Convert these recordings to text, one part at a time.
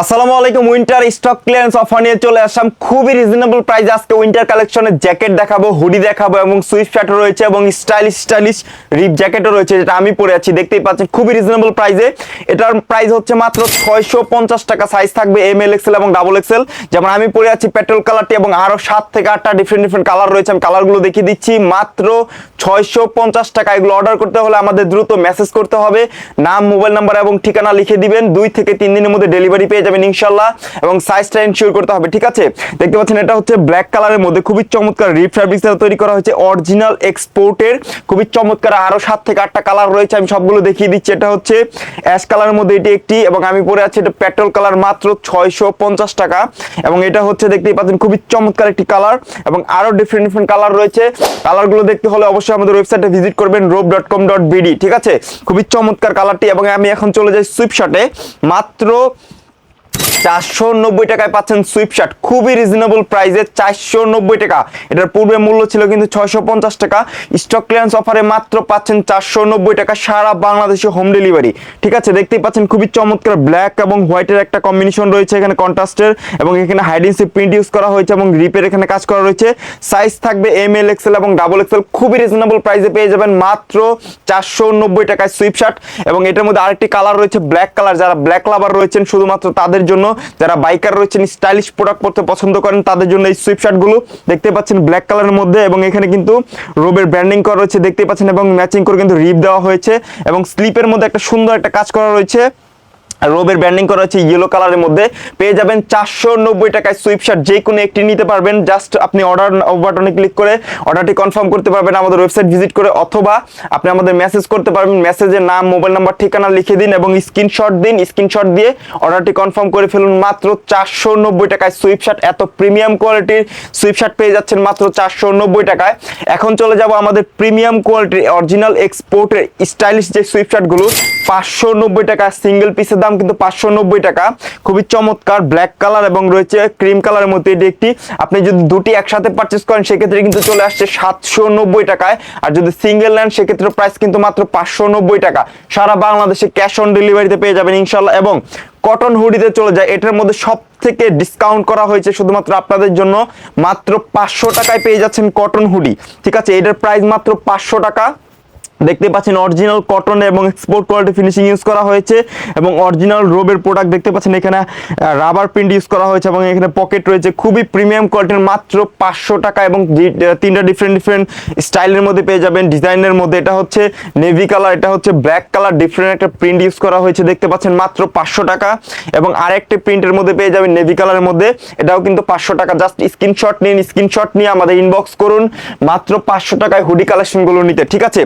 আসসালামু আলাইকুম winter stock clearance offer নিয়ে চলে আসলাম। খুবই রিজনেবল প্রাইস আজকে উইন্টার কালেকশনের জ্যাকেট দেখাবো হুডি দেখাবো এবং সুইফট শার্টও রয়েছে এবং স্টাইলিশ স্টাইলিশ রিপ জ্যাকেটও রয়েছে যেটা আমি পরে আছি। দেখতেই পাচ্ছেন, খুবই রিজনেবল প্রাইসে এটার প্রাইস হচ্ছে মাত্র ছয়শো পঞ্চাশ টাকা। সাইজ থাকবে এম এল এক্সেল এবং ডাবল এক্সেল যেমন আমি পরে আছি পেট্রোল কালারটি এবং আরও সাত থেকে আটটা ডিফারেন্ট ডিফারেন্ট কালার রয়েছে। আমি কালারগুলো দেখিয়ে দিচ্ছি। মাত্র ছয়শো পঞ্চাশ টাকা। এগুলো অর্ডার করতে হলে আমাদের দ্রুত মেসেজ করতে হবে। নাম মোবাইল নাম্বার এবং ঠিকানা লিখে দিবেন। দুই থেকে তিন দিনের মধ্যে ডেলিভারি পেয়ে যাবেন ইনশাল্লাহ এবং সাইজটা এনশিওর করতে হবে, ঠিক আছে? দেখতে পাচ্ছেন এটা হচ্ছে ব্ল্যাক কালারের মধ্যে খুবই চমৎকার রিপ ফ্যাব্রিক্স দ্বারা তৈরি করা হয়েছে অরিজিনাল এক্সপোর্টের খুবই চমৎকার আরও সাত থেকে আটটা কালার রয়েছে, আমি সবগুলো দেখিয়ে দিচ্ছি। এটা হচ্ছে অ্যাশ কালারের মধ্যে এটি একটি এবং আমি পরে আছি, এটা পেট্রোল কালার মাত্র ছয়শো পঞ্চাশ টাকা এবং এটা হচ্ছে দেখতেই পাচ্ছেন খুবই চমৎকার একটি কালার এবং আরও ডিফারেন্ট ডিফারেন্ট কালার রয়েছে। কালারগুলো দেখতে হলে অবশ্যই আমাদের ওয়েবসাইটে ভিজিট করবেন robe dot com dot BD ঠিক আছে? খুবই চমৎকার কালারটি এবং আমি এখন চলে যাই সুইপশটে মাত্র চারশো নব্বই টাকায় পাচ্ছেন সুইপ শার্ট খুবই রিজনেবল প্রাইসে চারশো নব্বই টাকা। এটার পূর্বে মূল্য ছিল কিন্তু ছয়শো পঞ্চাশ টাকা। স্টক ক্লিয়ারেন্স অফারে মাত্র পাচ্ছেন চারশো নব্বই টাকা সারা বাংলাদেশে হোম ডেলিভারি ঠিক আছে, দেখতেই পাচ্ছেন খুবই চমৎকার ব্ল্যাক এবং হোয়াইটের একটা কম্বিনেশন রয়েছে এখানে কন্ট্রাস্টের এবং এখানে হাইডেন্সি প্রিন্ট ইউজ করা হয়েছে এবং রিপের এখানে কাজ করা রয়েছে। সাইজ থাকবে এম এল এক্সেল এবং ডাবল এক্সেল খুবই রিজনেবল প্রাইসে পেয়ে যাবেন মাত্র চারশো নব্বই টাকায় সুইপ শার্ট এবং এটার মধ্যে আরেকটি কালার রয়েছে ব্ল্যাক কালার যারা ব্ল্যাক লাভার রয়েছেন শুধুমাত্র তাদের জন্য যারা বাইকার রয়েছেন স্টাইলিশ প্রোডাক্ট পড়তে পছন্দ করেন, তাদের জন্য এই সুইপ শার্টগুলো দেখতে পাচ্ছেন ব্ল্যাক কালারের মধ্যে এবং এখানে কিন্তু রোবের ব্র্যান্ডিং করা রয়েছে, দেখতে পাচ্ছেন এবং ম্যাচিং করে কিন্তু রিপ দেওয়া হয়েছে এবং স্লিপের মধ্যে একটা সুন্দর একটা কাজ করা রয়েছে। রোবের ব্র্যান্ডিং করা হচ্ছে ইয়েলো কালারের মধ্যে। পেয়ে যাবেন চারশো নব্বই টাকায় সুইপ শার্ট যে কোনো একটি নিতে পারবেন। জাস্ট আপনি অর্ডার বাটনে ক্লিক করে অর্ডারটি কনফার্ম করতে পারবেন আমাদের ওয়েবসাইট ভিজিট করে, অথবা আপনি আমাদের মেসেজ করতে পারবেন। মেসেজের নাম মোবাইল নাম্বার ঠিকানা লিখে দিন এবং স্ক্রিনশট দিন। স্ক্রিনশট দিয়ে অর্ডারটি কনফার্ম করে ফেলুন। মাত্র চারশো নব্বই টাকায় সুইপ শার্ট এত প্রিমিয়াম কোয়ালিটির সুইপ শার্ট পেয়ে যাচ্ছেন মাত্র চারশো নব্বই টাকায়। এখন চলে যাব আমাদের প্রিমিয়াম কোয়ালিটির অরিজিনাল এক্সপোর্টের স্টাইলিশ যে সুইপ শার্টগুলো পাঁচশো নব্বই টাকা সিঙ্গেল পিসের দাম কিন্তু পাঁচশো নব্বই টাকা। খুবই চমৎকার ব্ল্যাক কালার এবং রয়েছে ক্রিম কালারের মধ্যে এটি একটি। আপনি যদি দুটি একসাথে পারচেস করেন, সেক্ষেত্রে কিন্তু চলে আসছে সাতশো নব্বই টাকায়। আর যদি সিঙ্গেল নেন, সেক্ষেত্রে প্রাইস কিন্তু মাত্র পাঁচশো নব্বই টাকা। সারা বাংলাদেশে ক্যাশ অন ডেলিভারিতে পেয়ে যাবেন ইনশাল্লাহ এবং কটন হুডিতে চলে যায়, এটার মধ্যে সব থেকে ডিসকাউন্ট করা হয়েছে শুধুমাত্র আপনাদের জন্য। মাত্র পাঁচশো টাকায় পেয়ে যাচ্ছেন কটন হুডি ঠিক আছে, এটার প্রাইস মাত্র পাঁচশো টাকা। দেখতে পাচ্ছেন অরিজিনাল কটন এবং এক্সপোর্ট কোয়ালিটি ফিনিশিং ইউজ করা হয়েছে এবং অরিজিনাল রোবের প্রোডাক্ট দেখতে পাচ্ছেন এখানে রাবার প্রিন্ট ইউজ করা হয়েছে এবং এখানে পকেট রয়েছে খুবই প্রিমিয়াম কোয়ালিটির মাত্র পাঁচশো টাকা এবং তিনটা ডিফারেন্ট ডিফারেন্ট স্টাইলের মধ্যে পেয়ে যাবেন। ডিজাইনের মধ্যে এটা হচ্ছে নেভি কালার এটা হচ্ছে ব্ল্যাক কালার ডিফারেন্ট একটা প্রিন্ট ইউজ করা হয়েছে দেখতে পাচ্ছেন মাত্র পাঁচশো টাকা এবং আরেকটি প্রিন্টের মধ্যে পেয়ে যাবেন নেভি কালারের মধ্যে, এটাও কিন্তু পাঁচশো টাকা। জাস্ট স্ক্রিনশট নিন স্ক্রিনশট নিয়ে আমাদের ইনবক্স করুন, মাত্র পাঁচশো টাকায় হুডি কালেকশনগুলো নিতে, ঠিক আছে?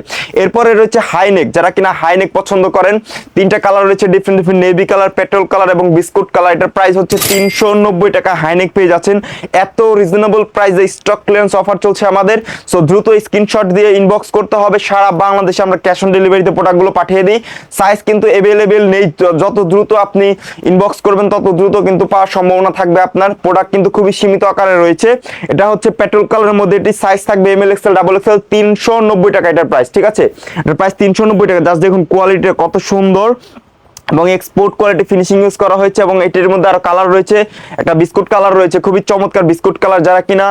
এরপরে রয়েছে হাইনেক। যারা কিনা হাইনেক পছন্দ করেন, তিনটা কালার রয়েছে different different navy colour petrol colour এবং বিস্কুট কালার এটার প্রাইস হচ্ছে তিনশো নব্বই টাকা হাইনেক পেয়ে যাচ্ছেন। এত রিজনেবল প্রাইসে স্টক ক্লিয়ারেন্স অফার চলছে আমাদের। সো দ্রুত স্ক্রিনশট দিয়ে ইনবক্স করতে হবে। সারা বাংলাদেশে আমরা ক্যাশ অন ডেলিভারিতে প্রোডাক্টগুলো পাঠিয়ে দিই। সাইজ কিন্তু অ্যাভেলেবেল নেই। যত দ্রুত আপনি ইনবক্স করবেন, তত দ্রুত কিন্তু পাওয়ার সম্ভাবনা থাকবে আপনার। প্রোডাক্ট কিন্তু খুবই সীমিত আকারে রয়েছে। এটা হচ্ছে পেট্রোল কালারের মধ্যে এটি সাইজ থাকবে M L XL double XL তিনশো নব্বই টাকা এটার প্রাইস ঠিক আছে? এটার প্রাইস তিনশো নব্বই টাকা। জাস্ট দেখুন কোয়ালিটিটা কত সুন্দর। এবং এক্সপোর্ট কোয়ালিটি ফিনিশিং ইউজ করা হয়েছে এবং এটির মধ্যে আরও কালার রয়েছে, একটা বিস্কুট কালার রয়েছে, খুবই চমৎকার বিস্কুট কালার যারা কিনা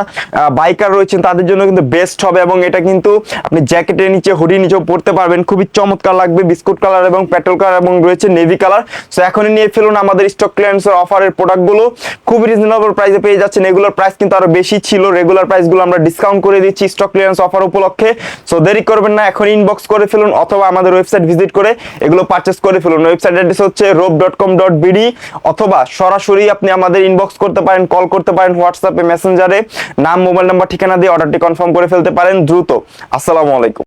বাইকার রয়েছেন তাদের জন্য কিন্তু বেস্ট হবে এবং এটা কিন্তু আপনি জ্যাকেটের নিচে হুডি নিচেও পড়তে পারবেন। খুবই চমৎকার লাগবে বিস্কুট কালার এবং পেট্রোল কালার এবং রয়েছে নেভি কালার সো এখনই নিয়ে ফেলুন আমাদের স্টক ক্লিয়ারেন্সের অফারের প্রোডাক্টগুলো খুবই রিজনেবল প্রাইসে পেয়ে যাচ্ছেন। এগুলোর প্রাইস কিন্তু আরও বেশি ছিল। রেগুলার প্রাইসগুলো আমরা ডিসকাউন্ট করে দিচ্ছি স্টক ক্লিয়ারেন্স অফার উপলক্ষে। সো দেরি করবেন না এখন ইনবক্স করে ফেলুন অথবা আমাদের ওয়েবসাইট ভিজিট করে এগুলো পারচেস করে ফেলুন। ওয়েবসাইট অ্যাড্রেস হচ্ছে robe dot com dot BD অথবা সরাসরি আপনি আমাদের ইনবক্স করতে পারেন কল করতে পারেন হোয়াটসঅ্যাপে মেসেঞ্জারে নাম মোবাইল নাম্বার ঠিকানা দিয়ে অর্ডারটি কনফার্ম করে ফেলতে পারেন দ্রুত। আসসালামু আলাইকুম।